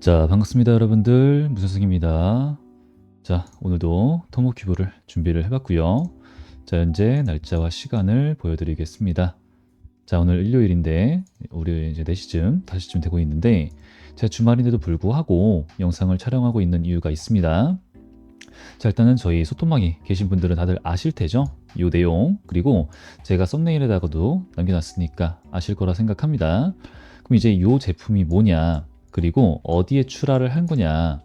자, 반갑습니다, 여러분들. 무슨승입니다. 자, 오늘도 토모큐브를 준비를 해봤고요. 자, 현재 날짜와 시간을 보여드리겠습니다. 자, 오늘 일요일인데 우리 이제 4시쯤, 5시쯤 되고 있는데 제가 주말인데도 불구하고 영상을 촬영하고 있는 이유가 있습니다. 자, 일단은 저희 소통방에 계신 분들은 다들 아실 테죠? 이 내용 그리고 제가 썸네일에다가도 남겨놨으니까 아실 거라 생각합니다. 그럼 이제 이 제품이 뭐냐 그리고 어디에 출하를 한 거냐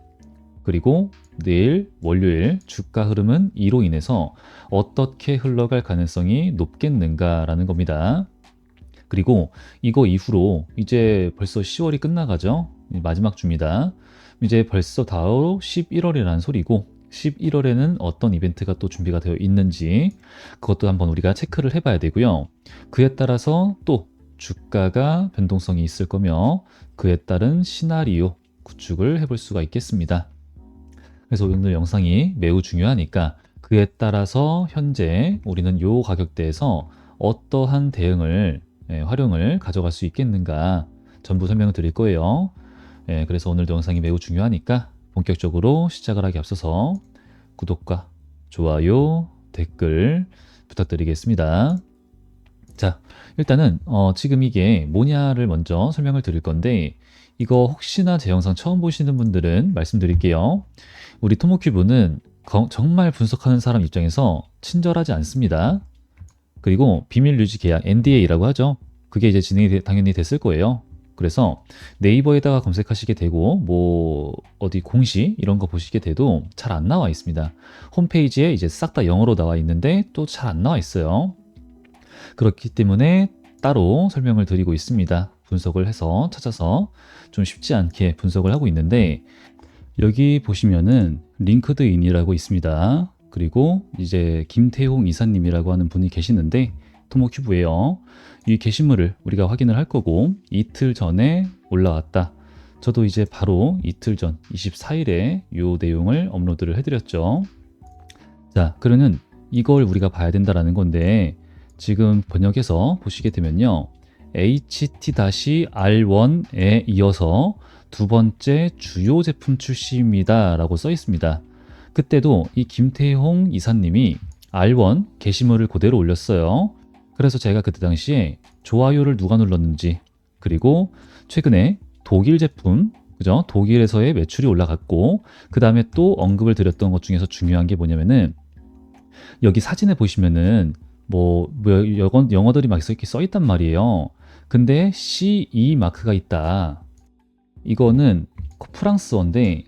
그리고 내일 월요일 주가 흐름은 이로 인해서 어떻게 흘러갈 가능성이 높겠는가라는 겁니다. 그리고 이거 이후로 이제 벌써 10월이 끝나가죠. 마지막 주입니다. 이제 벌써 다음 11월이라는 소리고 11월에는 어떤 이벤트가 또 준비가 되어 있는지 그것도 한번 우리가 체크를 해봐야 되고요. 그에 따라서 또 주가가 변동성이 있을 거며 그에 따른 시나리오 구축을 해볼 수가 있겠습니다. 그래서 오늘 영상이 매우 중요하니까 그에 따라서 현재 우리는 요 가격대에서 어떠한 대응을 예, 활용을 가져갈 수 있겠는가 전부 설명을 드릴 거예요. 예, 그래서 오늘도 영상이 매우 중요하니까 본격적으로 시작을 하기 앞서서 구독과 좋아요, 댓글 부탁드리겠습니다. 자, 일단은 어, 지금 이게 뭐냐를 먼저 설명을 드릴 건데 이거 혹시나 제 영상 처음 보시는 분들은 말씀드릴게요. 우리 토모큐브는 거- 정말 분석하는 사람 입장에서 친절하지 않습니다. 그리고 비밀 유지 계약 NDA라고 하죠. 그게 이제 진행이 되- 당연히 됐을 거예요. 그래서 네이버에다가 검색하시게 되고 뭐 어디 공시 이런 거 보시게 돼도 잘 안 나와 있습니다. 홈페이지에 이제 싹 다 영어로 나와 있는데 또 잘 안 나와 있어요. 그렇기 때문에 따로 설명을 드리고 있습니다. 분석을 해서 찾아서 좀 쉽지 않게 분석을 하고 있는데 여기 보시면은 링크드인이라고 있습니다. 그리고 이제 김태홍 이사님이라고 하는 분이 계시는데 토모큐브예요. 이 게시물을 우리가 확인을 할 거고 이틀 전에 올라왔다. 저도 이제 바로 이틀 전 24일에 이 내용을 업로드를 해드렸죠. 자, 그러면 이걸 우리가 봐야 된다라는 건데 지금 번역해서 보시게 되면요. HT-R1에 이어서 두 번째 주요 제품 출시입니다. 라고 써 있습니다. 그때도 이 김태홍 이사님이 R1 게시물을 그대로 올렸어요. 그래서 제가 그때 당시에 좋아요를 누가 눌렀는지 그리고 최근에 독일 제품 그죠? 독일에서의 매출이 올라갔고 그 다음에 또 언급을 드렸던 것 중에서 중요한 게 뭐냐면은 여기 사진에 보시면은 뭐, 뭐 영어, 영어들이 막 이렇게 써 있단 말이에요. 근데 CE 마크가 있다. 이거는 프랑스어인데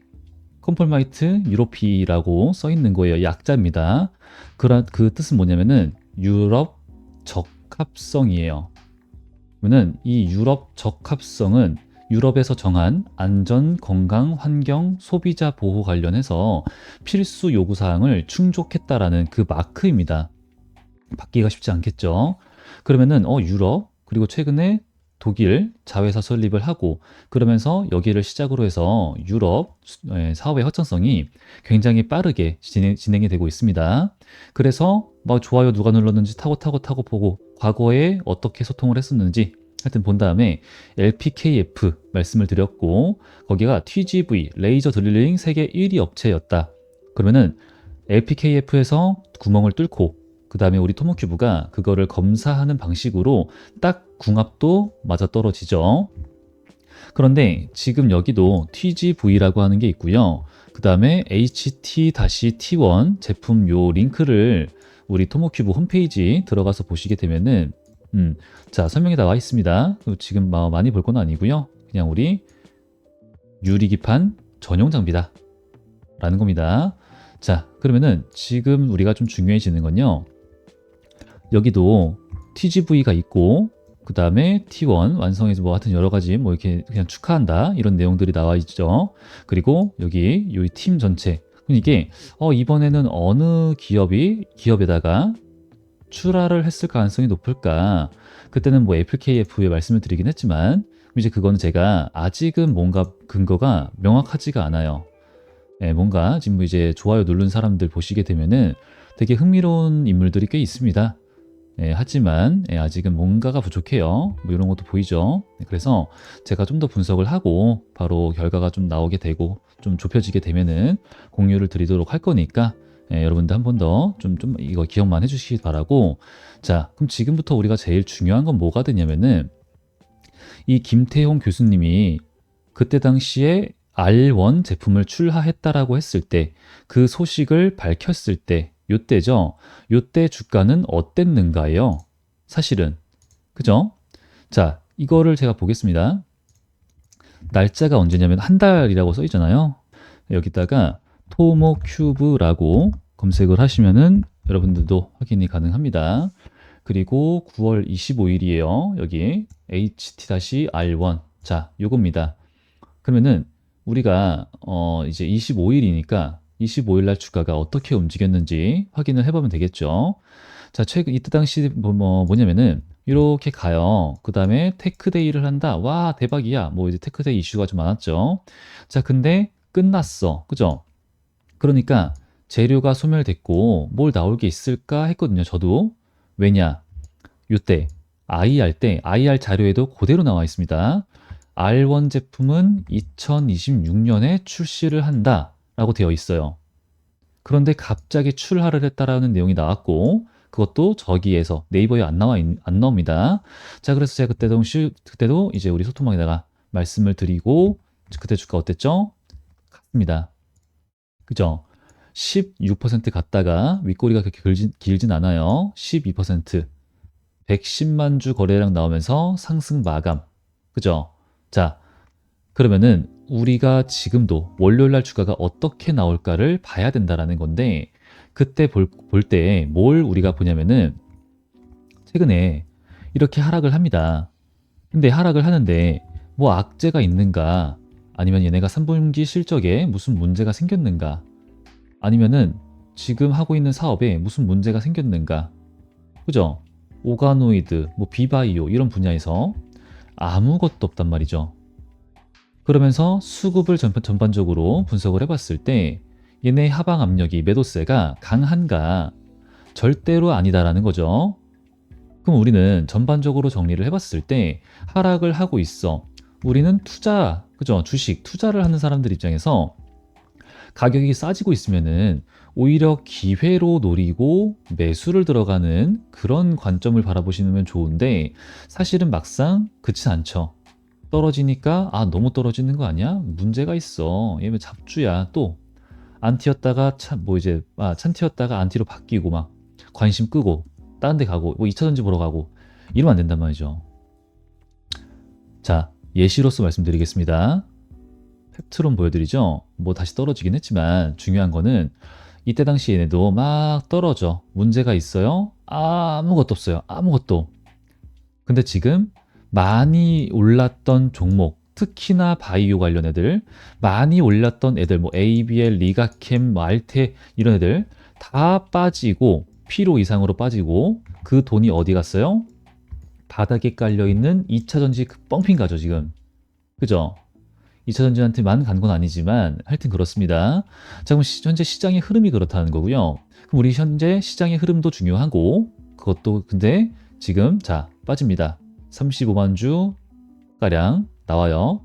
컴폴마이트 유로피라고 써 있는 거예요. 약자입니다. 그, 그 뜻은 뭐냐면은 유럽 적합성이에요. 그러면 이 유럽 적합성은 유럽에서 정한 안전, 건강, 환경, 소비자 보호 관련해서 필수 요구 사항을 충족했다라는 그 마크입니다. 받기가 쉽지 않겠죠. 그러면은 어 유럽 그리고 최근에 독일 자회사 설립을 하고 그러면서 여기를 시작으로 해서 유럽 수- 예, 사업의 확장성이 굉장히 빠르게 진행, 진행 이 되고 있습니다. 그래서 막 좋아요 누가 눌렀는지 타고 타고 타고 보고 과거에 어떻게 소통을 했었는지 하여튼 본 다음에 LPKF 말씀을 드렸고 거기가 TGV 레이저 드릴링 세계 1위 업체였다. 그러면은 LPKF에서 구멍을 뚫고 그 다음에 우리 토모큐브가 그거를 검사하는 방식으로 딱 궁합도 맞아 떨어지죠. 그런데 지금 여기도 TGV라고 하는 게 있고요. 그 다음에 HT-T1 제품 요 링크를 우리 토모큐브 홈페이지 들어가서 보시게 되면은 음, 자 설명이 나와 있습니다. 지금 뭐 많이 볼 건 아니고요. 그냥 우리 유리기판 전용 장비다. 라는 겁니다. 자, 그러면은 지금 우리가 좀 중요해지는 건요. 여기도 TGV가 있고 그 다음에 T1 완성해서 뭐 하여튼 여러 가지 뭐 이렇게 그냥 축하한다 이런 내용들이 나와 있죠. 그리고 여기 이 팀 전체 이게 어 이번에는 어느 기업이 기업에다가 출하를 했을 가능성이 높을까? 그때는 뭐 FKF에 말씀을 드리긴 했지만 이제 그거는 제가 아직은 뭔가 근거가 명확하지가 않아요. 예, 뭔가 지금 이제 좋아요 누른 사람들 보시게 되면은 되게 흥미로운 인물들이 꽤 있습니다. 예, 하지만 예, 아직은 뭔가가 부족해요. 뭐 이런 것도 보이죠. 네, 그래서 제가 좀 더 분석을 하고 바로 결과가 좀 나오게 되고 좀 좁혀지게 되면은 공유를 드리도록 할 거니까 예, 여러분들 한 번 더 좀 좀 이거 기억만 해주시기 바라고 자 그럼 지금부터 우리가 제일 중요한 건 뭐가 되냐면은 이 김태용 교수님이 그때 당시에 R1 제품을 출하했다라고 했을 때 그 소식을 밝혔을 때 요때죠. 요때 주가는 어땠는가요? 사실은 그죠? 자 이거를 제가 보겠습니다. 날짜가 언제냐면 한 달이라고 써 있잖아요. 여기다가 토모 큐브라고 검색을 하시면은 여러분들도 확인이 가능합니다. 그리고 9월 25일이에요. 여기 HT-R1. 자, 요겁니다. 그러면은 우리가 어 이제 25일이니까 25일 날 주가가 어떻게 움직였는지 확인을 해보면 되겠죠. 자, 최근 이때 당시 뭐, 뭐 뭐냐면은 이렇게 가요. 그 다음에 테크데이를 한다. 와 대박이야. 뭐 이제 테크데이 이슈가 좀 많았죠. 자, 근데 끝났어. 그죠? 그러니까 재료가 소멸됐고 뭘 나올 게 있을까 했거든요. 저도 왜냐? 요때 IR 때 IR 자료에도 그대로 나와 있습니다. R1 제품은 2026년에 출시를 한다 라고 되어 있어요. 그런데 갑자기 출하를 했다라는 내용이 나왔고 그것도 저기에서 네이버에 안 나와 있- 안 나옵니다. 자, 그래서 제가 그때도 시- 그때도 이제 우리 소통방에다가 말씀을 드리고 그때 주가 어땠죠? 갔습니다. 그죠? 16% 갔다가 윗꼬리가 그렇게 길진, 길진 않아요. 12%. 110만 주 거래량 나오면서 상승 마감. 그죠? 자, 그러면은 우리가 지금도 월요일 날 주가가 어떻게 나올까를 봐야 된다라는 건데 그때 볼 때 뭘 우리가 보냐면은 최근에 이렇게 하락을 합니다. 근데 하락을 하는데 뭐 악재가 있는가 아니면 얘네가 3분기 실적에 무슨 문제가 생겼는가 아니면은 지금 하고 있는 사업에 무슨 문제가 생겼는가 그죠? 오가노이드, 뭐 비바이오 이런 분야에서 아무것도 없단 말이죠. 그러면서 수급을 전, 전반적으로 분석을 해봤을 때 얘네 하방 압력이 매도세가 강한가 절대로 아니다라는 거죠. 그럼 우리는 전반적으로 정리를 해봤을 때 하락을 하고 있어. 우리는 투자, 그죠? 주식 투자를 하는 사람들 입장에서 가격이 싸지고 있으면은 오히려 기회로 노리고 매수를 들어가는 그런 관점을 바라보시면 좋은데 사실은 막상 그렇지 않죠. 떨어지니까 아 너무 떨어지는 거 아니야? 문제가 있어. 얘는 잡주야. 또안 튀었다가 참뭐 이제 아, 찬 튀었다가 안티로 바뀌고 막 관심 끄고 다른 데 가고 뭐 2차 전지 보러 가고 이러면 안 된단 말이죠. 자, 예시로서 말씀드리겠습니다. 펩트론 보여드리죠. 뭐 다시 떨어지긴 했지만 중요한 거는 이때 당시 얘네도 막 떨어져. 문제가 있어요? 아무것도 없어요. 아무것도. 근데 지금 많이 올랐던 종목, 특히나 바이오 관련 애들, 많이 올랐던 애들, 뭐 ABL, 리가캠, 뭐 알테 이런 애들 다 빠지고 피로 이상으로 빠지고 그 돈이 어디 갔어요? 바닥에 깔려 있는 2차 전지 그 뻥핑 가죠 지금. 그죠? 2차 전지한테만 간 건 아니지만 하여튼 그렇습니다. 자 그럼 시- 현재 시장의 흐름이 그렇다는 거고요. 그럼 우리 현재 시장의 흐름도 중요하고 그것도 근데 지금 자 빠집니다. 35만 주 가량 나와요.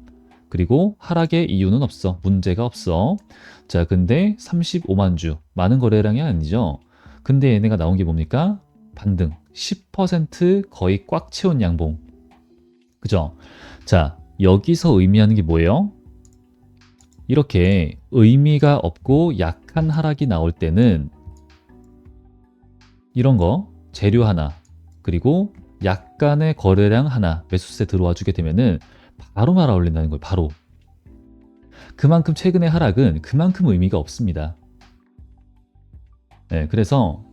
그리고 하락의 이유는 없어. 문제가 없어. 자 근데 35만 주 많은 거래량이 아니죠. 근데 얘네가 나온 게 뭡니까? 반등 10% 거의 꽉 채운 양봉. 그죠? 자, 여기서 의미하는 게 뭐예요? 이렇게 의미가 없고 약한 하락이 나올 때는 이런 거 재료 하나 그리고 약간의 거래량 하나 매수세 들어와 주게 되면은 바로 말아 올린다는 거예요. 바로. 그만큼 최근의 하락은 그만큼 의미가 없습니다. 네, 그래서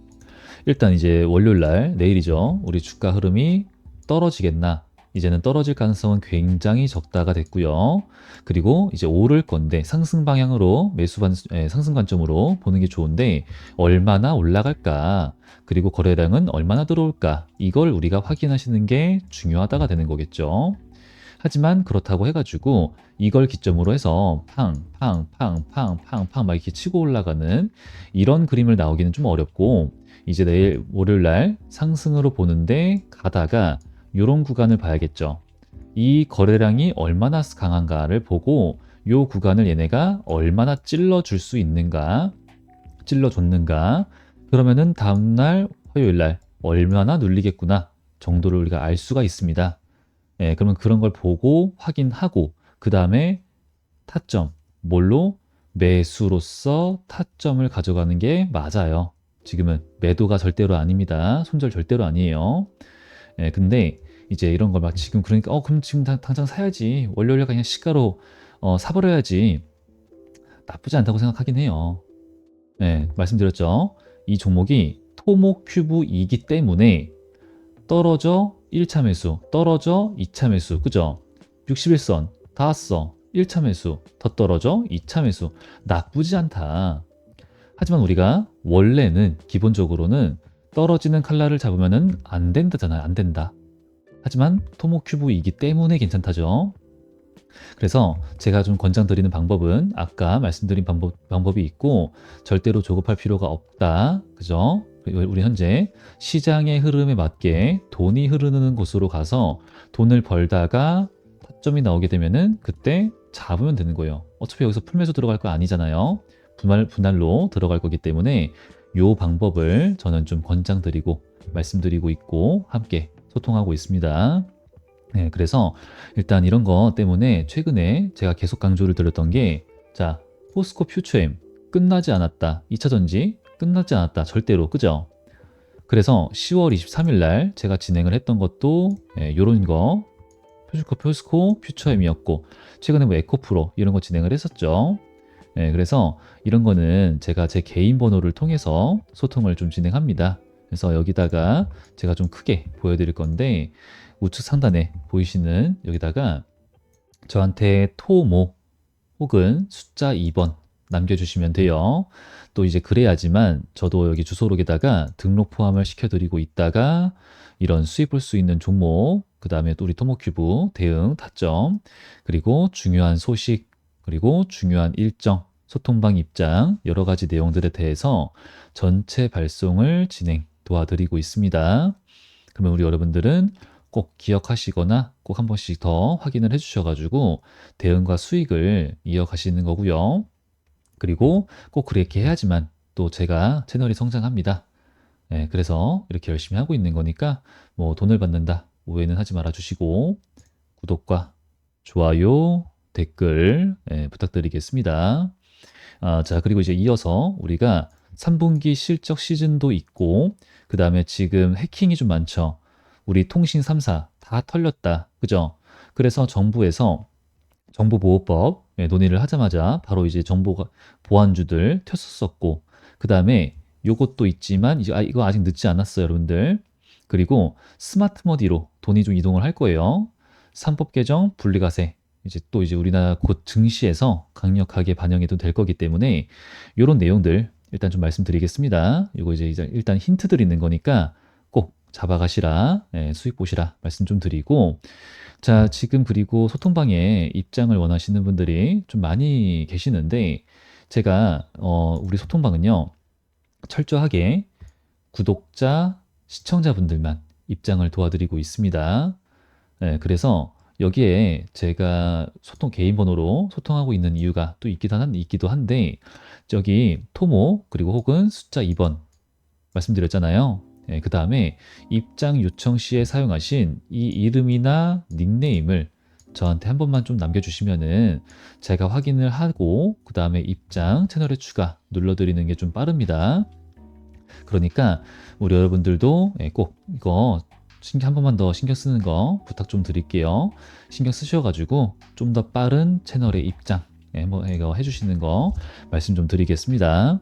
일단 이제 월요일 날 내일이죠. 우리 주가 흐름이 떨어지겠나? 이제는 떨어질 가능성은 굉장히 적다가 됐고요. 그리고 이제 오를 건데 상승 방향으로 매수 반, 예, 상승 관점으로 보는 게 좋은데 얼마나 올라갈까? 그리고 거래량은 얼마나 들어올까? 이걸 우리가 확인하시는 게 중요하다가 되는 거겠죠. 하지만 그렇다고 해가지고 이걸 기점으로 해서 팡, 팡, 팡, 팡, 팡, 팡 막 이렇게 치고 올라가는 이런 그림을 나오기는 좀 어렵고 이제 내일 월요일 날 상승으로 보는데 가다가 이런 구간을 봐야겠죠. 이 거래량이 얼마나 강한가를 보고 이 구간을 얘네가 얼마나 찔러줄 수 있는가, 찔러줬는가, 그러면은 다음날 화요일 날 얼마나 눌리겠구나 정도를 우리가 알 수가 있습니다. 예, 그러면 그런 걸 보고 확인하고 그 다음에 타점, 뭘로? 매수로서 타점을 가져가는 게 맞아요. 지금은 매도가 절대로 아닙니다. 손절 절대로 아니에요. 예, 근데 이제 이런 걸 막 지금 그러니까 어 그럼 지금 당, 장 사야지 월요일 그냥 시가로 어, 사버려야지 나쁘지 않다고 생각하긴 해요. 네, 말씀드렸죠. 이 종목이 토목 큐브이기 때문에 떨어져 1차 매수, 떨어져 2차 매수, 그죠? 61선 다 왔어. 1차 매수, 더 떨어져 2차 매수. 나쁘지 않다. 하지만 우리가 원래는 기본적으로는 떨어지는 칼라를 잡으면은 안 된다잖아요. 안 된다. 하지만 토목 큐브이기 때문에 괜찮다죠. 그래서 제가 좀 권장드리는 방법은 아까 말씀드린 방법, 방법이 있고 절대로 조급할 필요가 없다. 그죠? 우리 현재 시장의 흐름에 맞게 돈이 흐르는 곳으로 가서 돈을 벌다가 타점이 나오게 되면은 그때 잡으면 되는 거예요. 어차피 여기서 풀매수 들어갈 거 아니잖아요. 분할, 분할로 들어갈 거기 때문에 요 방법을 저는 좀 권장드리고 말씀드리고 있고 함께 소통하고 있습니다. 네, 그래서 일단 이런 거 때문에 최근에 제가 계속 강조를 드렸던 게, 자, 포스코 퓨처엠 끝나지 않았다. 2차 전지 끝나지 않았다. 절대로. 그죠? 그래서 10월 23일 날 제가 진행을 했던 것도 예, 요런 거 포스코 포스코 퓨처엠이었고 최근에 뭐 에코프로 이런 거 진행을 했었죠. 예, 그래서 이런 거는 제가 제 개인 번호를 통해서 소통을 좀 진행합니다. 그래서 여기다가 제가 좀 크게 보여드릴 건데 우측 상단에 보이시는 여기다가 저한테 토모 혹은 숫자 2번 남겨주시면 돼요. 또 이제 그래야지만 저도 여기 주소록에다가 등록 포함을 시켜드리고 있다가 이런 수입 볼수 있는 종목, 그 다음에 또 우리 토모큐브 대응 타점, 그리고 중요한 소식, 그리고 중요한 일정, 소통방 입장, 여러 가지 내용들에 대해서 전체 발송을 진행 도와드리고 있습니다. 그러면 우리 여러분들은 꼭 기억하시거나 꼭 한 번씩 더 확인을 해주셔가지고 대응과 수익을 이어가시는 거고요. 그리고 꼭 그렇게 해야지만 또 제가 채널이 성장합니다. 네, 그래서 이렇게 열심히 하고 있는 거니까 뭐 돈을 받는다 오해는 하지 말아 주시고 구독과 좋아요, 댓글 네, 부탁드리겠습니다. 아, 자 그리고 이제 이어서 우리가 3분기 실적 시즌도 있고 그 다음에 지금 해킹이 좀 많죠. 우리 통신 3사 다 털렸다. 그죠? 그래서 정부에서 정보보호법 예, 논의를 하자마자 바로 이제 정보 보안주들 튀었었고 그 다음에 요것도 있지만 이제 아, 이거 아직 늦지 않았어요 여러분들 그리고 스마트 머디로 돈이 좀 이동을 할 거예요 상법 개정 분리과세 이제 또 이제 우리나라 곧 증시에서 강력하게 반영해도 될 거기 때문에 이런 내용들 일단 좀 말씀드리겠습니다 이거 이제 일단 힌트들 있는 거니까 꼭 잡아가시라, 예, 수익 보시라 말씀 좀 드리고, 자, 지금 그리고 소통방에 입장을 원하시는 분들이 좀 많이 계시는데, 제가, 어, 우리 소통방은요, 철저하게 구독자, 시청자분들만 입장을 도와드리고 있습니다. 예, 그래서 여기에 제가 소통 개인 번호로 소통하고 있는 이유가 또 있기도, 한, 있기도 한데, 저기 토모, 그리고 혹은 숫자 2번 말씀드렸잖아요. 예, 그 다음에 입장 요청 시에 사용하신 이 이름이나 닉네임을 저한테 한 번만 좀 남겨주시면은 제가 확인을 하고 그 다음에 입장 채널에 추가 눌러드리는 게 좀 빠릅니다. 그러니까 우리 여러분들도 예, 꼭 이거 신경 한 번만 더 신경 쓰는 거 부탁 좀 드릴게요. 신경 쓰셔가지고 좀 더 빠른 채널의 입장 예, 뭐 이거 해주시는 거 말씀 좀 드리겠습니다.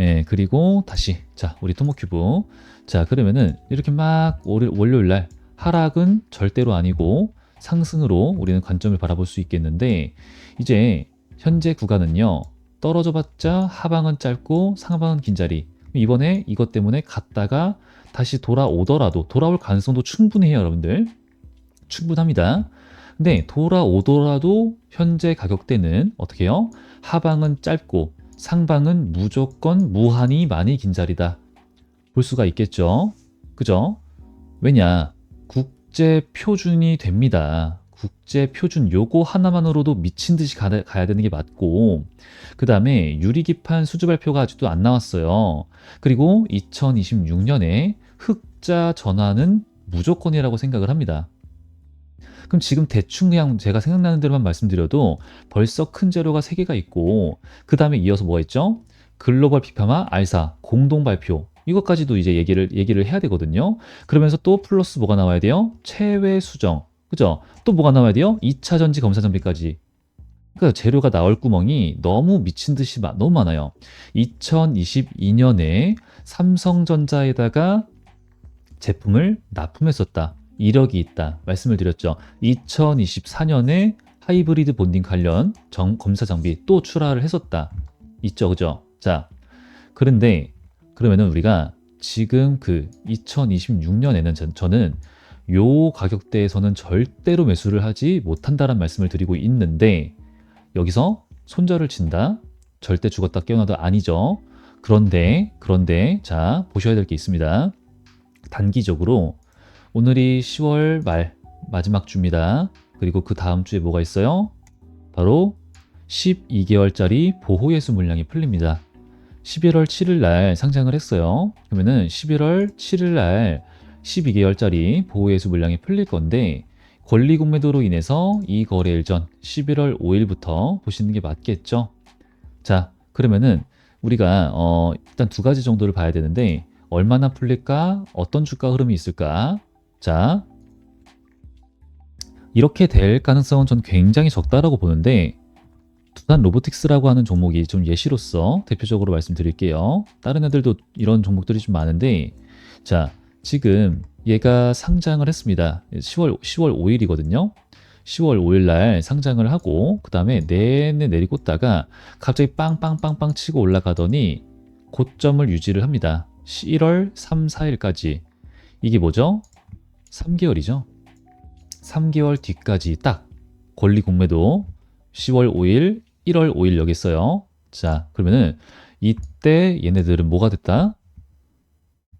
예, 그리고 다시 자 우리 토모큐브 자 그러면은 이렇게 막 월요일 날 하락은 절대로 아니고 상승으로 우리는 관점을 바라볼 수 있겠는데 이제 현재 구간은요 떨어져 봤자 하방은 짧고 상방은 긴 자리 이번에 이것 때문에 갔다가 다시 돌아오더라도 돌아올 가능성도 충분해요 여러분들 충분합니다 근데 돌아오더라도 현재 가격대는 어떻게 해요 하방은 짧고 상방은 무조건 무한히 많이 긴 자리다. 볼 수가 있겠죠. 그죠? 왜냐? 국제 표준이 됩니다. 국제 표준 요거 하나만으로도 미친 듯이 가, 야 되는 게 맞고 그 다음에 유리기판 수주 발표가 아직도 안 나왔어요. 그리고 2026년에 흑자 전환은 무조건이라고 생각을 합니다. 그럼 지금 대충 그냥 제가 생각나는 대로만 말씀드려도 벌써 큰 재료가 3개가 있고 그 다음에 이어서 뭐가 있죠? 글로벌 피파마 알사 공동 발표 이것까지도 이제 얘기를 얘기를 해야 되거든요. 그러면서 또 플러스 뭐가 나와야 돼요? 체외 수정. 그죠? 또 뭐가 나와야 돼요? 2차 전지 검사 장비까지. 그러니까 재료가 나올 구멍이 너무 미친 듯이 너무 많아요. 2022년에 삼성전자에다가 제품을 납품했었다. 이력이 있다. 말씀을 드렸죠. 2024년에 하이브리드 본딩 관련 정, 검사 장비 또 출하를 했었다. 있죠. 그죠? 자, 그런데 그러면은 우리가 지금 그 2026년에는 전, 저는 요 가격대에서는 절대로 매수를 하지 못한다는 말씀을 드리고 있는데 여기서 손절을 친다? 절대 죽었다 깨어나도 아니죠. 그런데 그런데 자 보셔야 될 게 있습니다. 단기적으로 오늘이 10월 말 마지막 주입니다. 그리고 그 다음 주에 뭐가 있어요? 바로 12개월짜리 보호예수 물량이 풀립니다. 11월 7일 날 상장을 했어요. 그러면은 11월 7일 날 12개월짜리 보호예수 물량이 풀릴 건데 권리 공매도로 인해서 이 거래일 전 11월 5일부터 보시는 게 맞겠죠. 자, 그러면은 우리가 어 일단 두 가지 정도를 봐야 되는데 얼마나 풀릴까? 어떤 주가 흐름이 있을까? 자, 이렇게 될 가능성은 전 굉장히 적다라고 보는데 두산 로보틱스라고 하는 종목이 좀 예시로서 대표적으로 말씀드릴게요. 다른 애들도 이런 종목들이 좀 많은데 자 지금 얘가 상장을 했습니다. 10월 10월 5일이거든요. 10월 5일 날 상장을 하고 그 다음에 내내 내리꽂다가 갑자기 빵빵빵빵 치고 올라가더니 고점을 유지를 합니다. 1월 3, 4일까지 이게 뭐죠? 3개월이죠. 3개월 뒤까지 딱 권리 공매도 10월 5일, 1월 5일 여기 있어요. 자, 그러면은 이때 얘네들은 뭐가 됐다?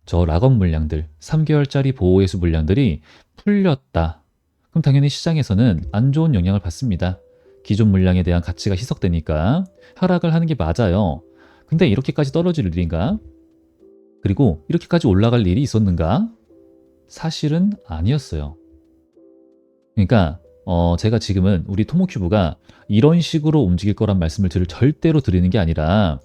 저 락업 물량들, 3개월짜리 보호예수 물량들이 풀렸다. 그럼 당연히 시장에서는 안 좋은 영향을 받습니다. 기존 물량에 대한 가치가 희석되니까 하락을 하는 게 맞아요. 근데 이렇게까지 떨어질 일인가? 그리고 이렇게까지 올라갈 일이 있었는가? 사실은 아니었어요. 그러니까 어, 제가 지금은 우리 토모큐브가 이런 식으로 움직일 거란 말씀을 들, 절대로 드리는 게 아니라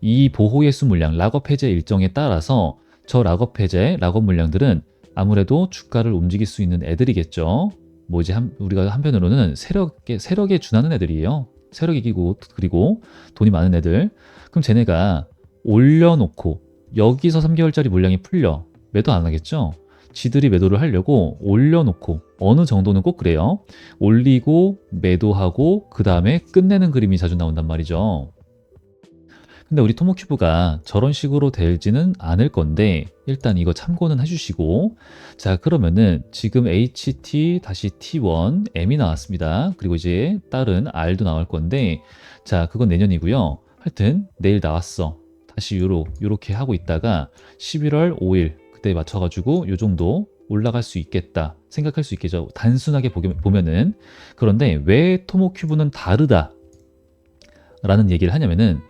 이 보호 예수 물량, 락업 해제 일정에 따라서 저 락업 해제, 락업 물량들은 아무래도 주가를 움직일 수 있는 애들이겠죠. 뭐 이제 한, 우리가 한편으로는 세력에, 세력에 준하는 애들이에요. 세력 이 기고 그리고 돈이 많은 애들. 그럼 쟤네가 올려놓고 여기서 3개월짜리 물량이 풀려 매도 안 하겠죠? 지들이 매도를 하려고 올려놓고 어느 정도는 꼭 그래요. 올리고 매도하고 그 다음에 끝내는 그림이 자주 나온단 말이죠. 근데 우리 토모큐브가 저런 식으로 될지는 않을 건데 일단 이거 참고는 해주시고 자 그러면은 지금 HT 다시 T1 M이 나왔습니다. 그리고 이제 다른 R도 나올 건데 자 그건 내년이고요. 하여튼 내일 나왔어. 다시 요로 요렇게 하고 있다가 11월 5일 그때 맞춰가지고 요 정도 올라갈 수 있겠다 생각할 수 있겠죠. 단순하게 보면은. 그런데 왜 토모큐브는 다르다 라는 얘기를 하냐면은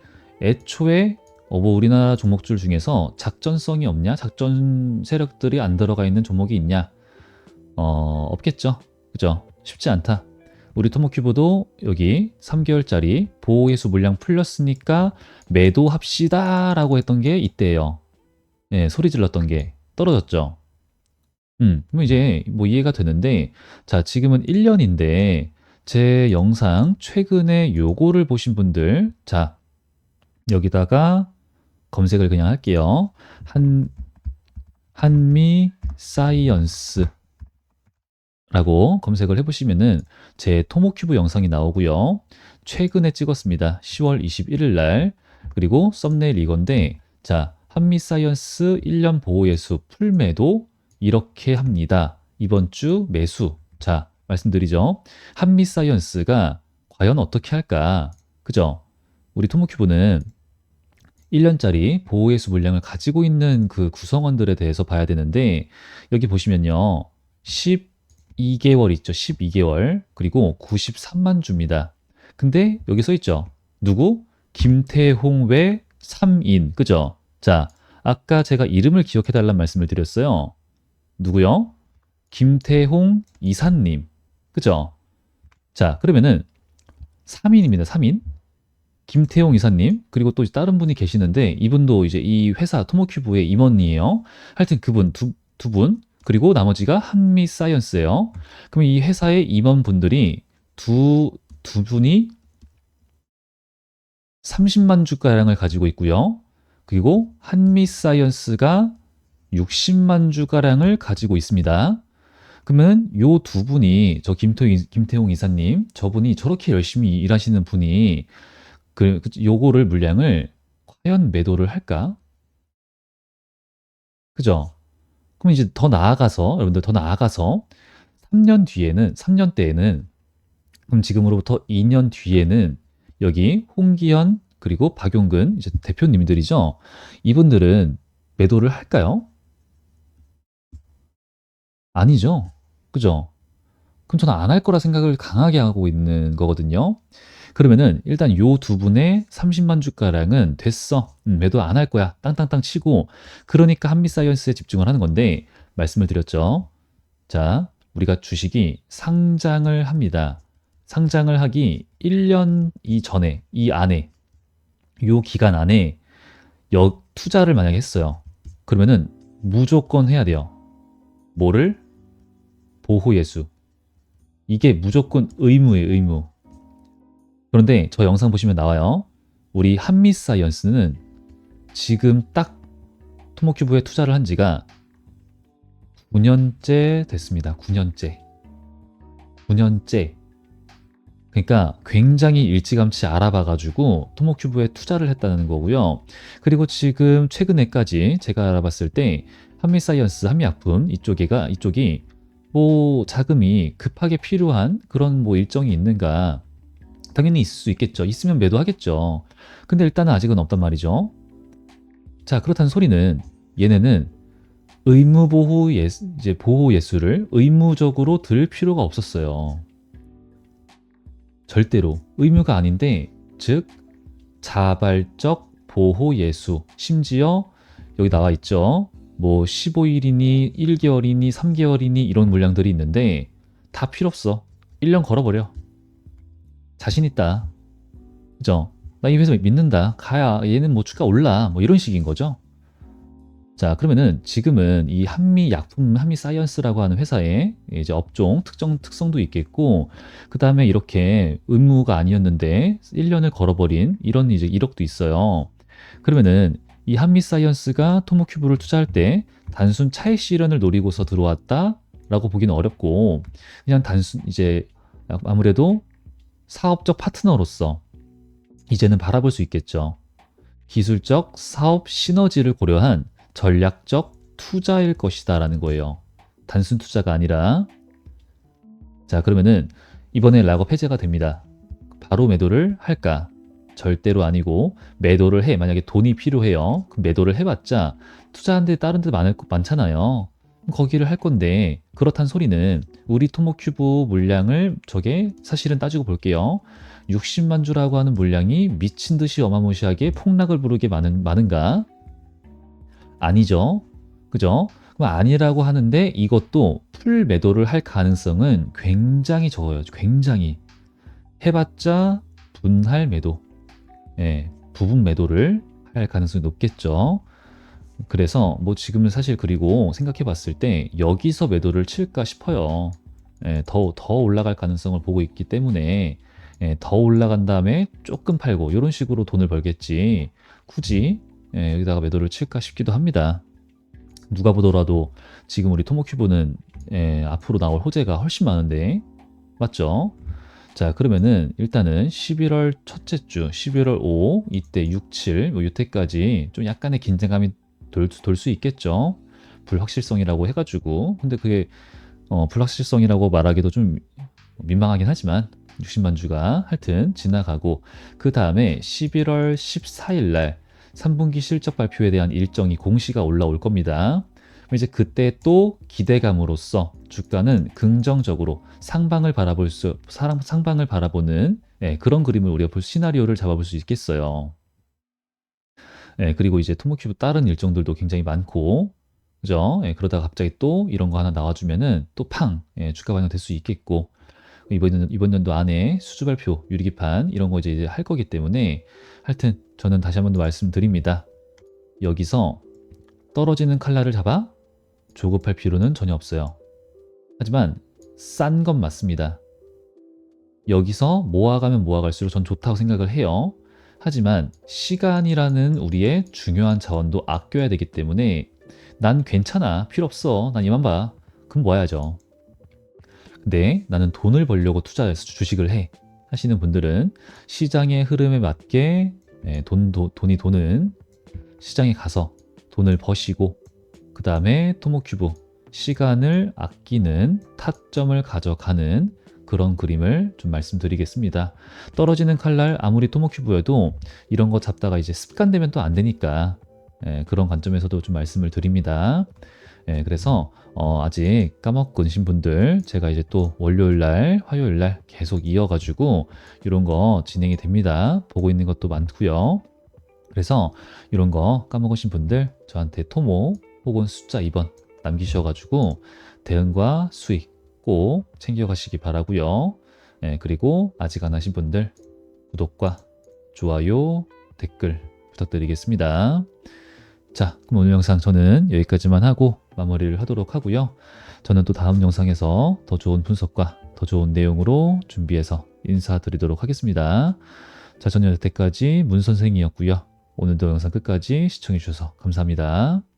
애초에 어, 뭐 우리나라 종목줄 중에서 작전성이 없냐 작전 세력들이 안 들어가 있는 종목이 있냐? 어, 없겠죠. 그죠? 쉽지 않다 우리 토모큐브도 여기 3개월짜리 보호예수 물량 풀렸으니까 매도합시다 라고 했던 게 이때예요 예, 소리 질렀던 게 떨어졌죠. 음, 그럼 이제 뭐 이해가 되는데, 자, 지금은 1년인데, 제 영상 최근에 요거를 보신 분들, 자, 여기다가 검색을 그냥 할게요. 한, 한미 사이언스 라고 검색을 해보시면은 제 토모큐브 영상이 나오고요. 최근에 찍었습니다. 10월 21일 날. 그리고 썸네일 이건데, 자, 한미 사이언스 1년 보호 예수 풀매도 이렇게 합니다. 이번 주 매수. 자, 말씀드리죠. 한미 사이언스가 과연 어떻게 할까? 그죠? 우리 토모큐브는 1년짜리 보호 예수 물량을 가지고 있는 그 구성원들에 대해서 봐야 되는데 여기 보시면요. 12개월 있죠. 12개월. 그리고 93만 주입니다. 근데 여기 써 있죠. 누구? 김태홍 외 3인. 그죠? 자, 아까 제가 이름을 기억해 달란 말씀을 드렸어요. 누구요? 김태홍 이사님. 그죠? 자, 그러면은 3인입니다. 3인. 김태용 이사님 그리고 또 다른 분이 계시는데 이분도 이제 이 회사 토모큐브의 임원이에요. 하여튼 그분 두, 두 분, 그리고 나머지가 한미 사이언스예요. 그럼 이 회사의 임원분들이 두, 두 분이 30만 주가량을 가지고 있고요. 그리고 한미 사이언스가 60만 주가량을 가지고 있습니다. 그러면 요 두 분이 저 김태용, 김태용 이사님 저분이 저렇게 열심히 일하시는 분이 그, 그 요거를 물량을 과연 매도를 할까? 그죠? 그럼 이제 더 나아가서 여러분들 더 나아가서 3년 뒤에는 3년 때에는 그럼 지금으로부터 2년 뒤에는 여기 홍기현 그리고 박용근 이제 대표님들이죠. 이분들은 매도를 할까요? 아니죠. 그죠? 그럼 저는 안 할 거라 생각을 강하게 하고 있는 거거든요. 그러면은 일단 요 두 분의 30만 주가량은 됐어. 음, 매도 안 할 거야. 땅땅땅 치고 그러니까 한미사이언스에 집중을 하는 건데 말씀을 드렸죠. 자, 우리가 주식이 상장을 합니다. 상장을 하기 1년 이전에 이 안에 요 기간 안에 역 투자를 만약에 했어요. 그러면은 무조건 해야 돼요. 뭐를? 보호예수. 이게 무조건 의무예요, 의무. 그런데 저 영상 보시면 나와요. 우리 한미 사이언스는 지금 딱 토모큐브에 투자를 한 지가 9년째 됐습니다. 9년째. 9년째. 그러니까 굉장히 일찌감치 알아봐가지고 토모큐브에 투자를 했다는 거고요. 그리고 지금 최근에까지 제가 알아봤을 때 한미사이언스, 한미약품 이쪽에가 이쪽이 뭐 자금이 급하게 필요한 그런 뭐 일정이 있는가 당연히 있을 수 있겠죠. 있으면 매도하겠죠. 근데 일단은 아직은 없단 말이죠. 자, 그렇다는 소리는 얘네는 의무 보호 예수, 이제 보호 예수를 의무적으로 들 필요가 없었어요. 절대로 의무가 아닌데, 즉 자발적 보호 예수. 심지어 여기 나와 있죠. 뭐 15일이니 1개월이니 3개월이니 이런 물량들이 있는데 다 필요 없어. 1년 걸어버려. 자신 있다. 그죠? 나 이 회사 믿는다. 가야 얘는 뭐 주가 올라. 뭐 이런 식인 거죠. 자, 그러면은 지금은 이 한미 약품, 한미 사이언스라고 하는 회사의 이제 업종 특정 특성도 있겠고, 그 다음에 이렇게 의무가 아니었는데 1년을 걸어버린 이런 이제 이력도 있어요. 그러면은 이 한미 사이언스가 토모큐브를 투자할 때 단순 차익 실현을 노리고서 들어왔다라고 보기는 어렵고, 그냥 단순 이제 아무래도 사업적 파트너로서 이제는 바라볼 수 있겠죠. 기술적 사업 시너지를 고려한 전략적 투자일 것이다 라는 거예요. 단순 투자가 아니라 자 그러면은 이번에 락업 해제가 됩니다. 바로 매도를 할까? 절대로 아니고 매도를 해 만약에 돈이 필요해요. 그럼 매도를 해봤자 투자한 데 다른 데 많을 많잖아요. 거기를 할 건데 그렇단 소리는 우리 토모큐브 물량을 저게 사실은 따지고 볼게요. 60만 주라고 하는 물량이 미친 듯이 어마무시하게 폭락을 부르게 많은, 많은가? 아니죠. 그죠? 그럼 아니라고 하는데 이것도 풀 매도를 할 가능성은 굉장히 적어요. 굉장히. 해봤자 분할 매도. 예, 부분 매도를 할 가능성이 높겠죠. 그래서 뭐 지금은 사실 그리고 생각해 봤을 때 여기서 매도를 칠까 싶어요. 예, 더, 더 올라갈 가능성을 보고 있기 때문에 예, 더 올라간 다음에 조금 팔고 이런 식으로 돈을 벌겠지 굳이 예, 여기다가 매도를 칠까 싶기도 합니다. 누가 보더라도 지금 우리 토모큐브는 예, 앞으로 나올 호재가 훨씬 많은데 맞죠? 자 그러면은 일단은 11월 첫째 주 11월 5 이때 6, 7 뭐 이때까지 좀 약간의 긴장감이 돌수 있겠죠. 불확실성이라고 해가지고 근데 그게 어, 불확실성이라고 말하기도 좀 민망하긴 하지만 60만 주가 하여튼 지나가고 그 다음에 11월 14일 날 3분기 실적 발표에 대한 일정이 공시가 올라올 겁니다. 이제 그때 또 기대감으로써 주가는 긍정적으로 상방을 바라볼 수 상방을 바라보는 예, 그런 그림을 우리가 볼 시나리오를 잡아볼 수 있겠어요. 예, 그리고 이제 토모큐브 다른 일정들도 굉장히 많고 그죠? 예, 그러다가 갑자기 또 이런 거 하나 나와주면은 또 팡 예, 주가 반영될 수 있겠고 이번 연- 이번 연도 안에 수주 발표 유리기판 이런 거 이제 할 거기 때문에 하여튼 저는 다시 한 번 더 말씀드립니다. 여기서 떨어지는 칼날을 잡아 조급할 필요는 전혀 없어요. 하지만 싼 건 맞습니다. 여기서 모아가면 모아갈수록 전 좋다고 생각을 해요. 하지만 시간이라는 우리의 중요한 자원도 아껴야 되기 때문에 난 괜찮아. 필요 없어. 난 이만 봐. 그럼 모아야죠. 근데 나는 돈을 벌려고 투자해서 주식을 해. 하시는 분들은 시장의 흐름에 맞게 예, 돈, 도, 돈이 도는 시장에 가서 돈을 버시고 그 다음에 토모큐브 시간을 아끼는 타점을 가져가는 그런 그림을 좀 말씀드리겠습니다. 떨어지는 칼날 아무리 토모큐브여도 이런 거 잡다가 이제 습관되면 또 안 되니까 예, 그런 관점에서도 좀 말씀을 드립니다. 예, 그래서 어, 아직 까먹으신 분들 제가 이제 또 월요일 날, 화요일 날 계속 이어가지고 이런 거 진행이 됩니다. 보고 있는 것도 많고요. 그래서 이런 거 까먹으신 분들 저한테 토모 혹은 숫자 2번 남기셔가지고 대응과 수익 꼭 챙겨가시기 바라고요. 예, 그리고 아직 안 하신 분들 구독과 좋아요, 댓글 부탁드리겠습니다. 자, 그럼 오늘 영상 저는 여기까지만 하고 마무리를 하도록 하고요. 저는 또 다음 영상에서 더 좋은 분석과 더 좋은 내용으로 준비해서 인사드리도록 하겠습니다. 자, 저는 여태까지 문 선생이었고요. 오늘도 영상 끝까지 시청해주셔서 감사합니다.